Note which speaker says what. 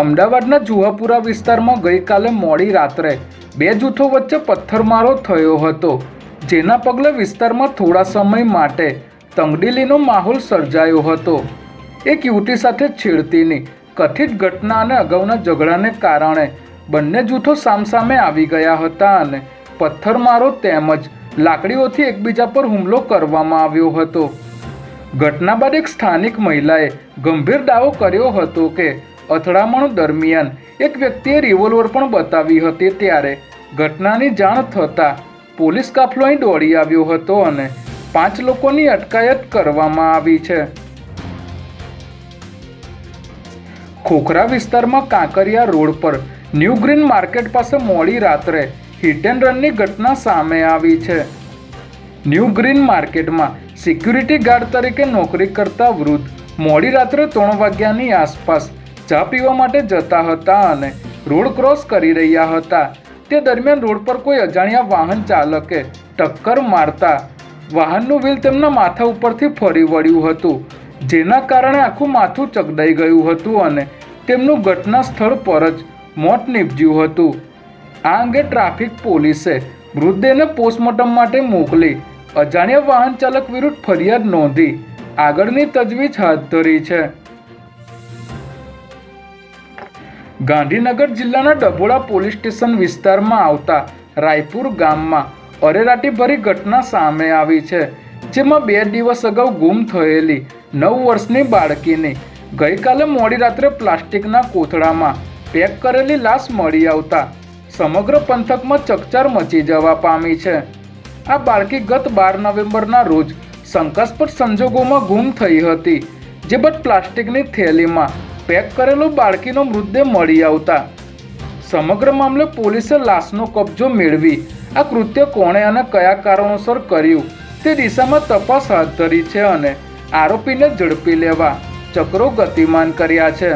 Speaker 1: અમદાવાદના જુહાપુરા વિસ્તારમાં ગઈકાલે મોડી રાત્રે બે જૂથો વચ્ચે પથ્થરમારો થયો હતો, જેના પગલે વિસ્તારમાં થોડા સમય માટે તંગડીલીનો માહોલ સર્જાયો હતો. એક યુવતી સાથે છેડતીની કથિત ઘટના અને અગાઉના ઝઘડાને કારણે બંને જૂથો સામસામે આવી ગયા હતા અને પથ્થરમારો તેમજ લાકડીઓથી એકબીજા પર હુમલો કરવામાં આવ્યો હતો. ઘટના બાદ એક સ્થાનિક મહિલાએ ગંભીર દાવો કર્યો હતો કે અથડામણ દરમિયાન એક વ્યક્તિએ રિવોલ્વર પણ બતાવી હતી ત્યારે. ઘટનાની જાણ થતાં પોલીસ કાફલો અહીં દોડી આવ્યો હતો અને પાંચ લોકોની અટકાયત કરવામાં આવી છે. ખોખરા વિસ્તારમાં કાંકરિયા રોડ પર ન્યૂ ગ્રીન માર્કેટ પાસે મોડી રાત્રે હિટ એન્ડ રનની ઘટના સામે આવી છે. ન્યૂ ગ્રીન માર્કેટમાં સિક્યુરિટી ગાર્ડ તરીકે નોકરી કરતા વૃદ્ધ મોડી રાત્રે ત્રણ વાગ્યાની આસપાસ ચા પીવા માટે જતા હતા અને રોડ ક્રોસ કરી રહ્યા હતા. તે દરમિયાન રોડ પર કોઈ અજાણ્યા વાહન ચાલકે ટક્કર મારતા વાહનનું વ્હીલ તેમના માથા ઉપરથી ફરી વળ્યું હતું, જેના કારણે આખું માથું ચગડાઈ ગયું હતું અને તેમનું ઘટના સ્થળ પર જ મોત નીપજ્યું હતું. આ અંગે ટ્રાફિક પોલીસે મૃતદેહને પોસ્ટમોર્ટમ માટે મોકલી અજાણ્યા વાહન ચાલક વિરુદ્ધ ફરિયાદ નોંધી આગળની તજવીજ હાથ ધરી છે. ગાંધીનગર જિલ્લાના ડભોળા પોલીસ સ્ટેશન વિસ્તારમાં આવતા રાયપુર ગામમાં અરેરાટીભરી ઘટના સામે આવી છે, જેમાં બે દિવસ અગાઉ ગુમ થયેલી નવ વર્ષની બાળકીની ગઈકાલે મોડી રાત્રે પ્લાસ્ટિકના કોથળામાં પેક કરેલી લાશ મળી આવતા સમગ્ર પંથકમાં ચકચાર મચી જવા પામી છે. આ બાળકી ગત બાર નવેમ્બરના રોજ શંકાસ્પદ સંજોગોમાં ગુમ થઈ હતી, જે બાદ પ્લાસ્ટિકની થેલીમાં પેક કરેલો બાળકીનો મૃતદેહ મળી આવતા. સમગ્ર મામલે પોલીસે લાશનો કબજો મેળવી. આ કૃત્ય કોણે અને કયા કારણોસર કર્યું તે દિશામાં તપાસ હાથ ધરી છે અને આરોપીને ઝડપી લેવા ચક્રો ગતિમાન કર્યા છે.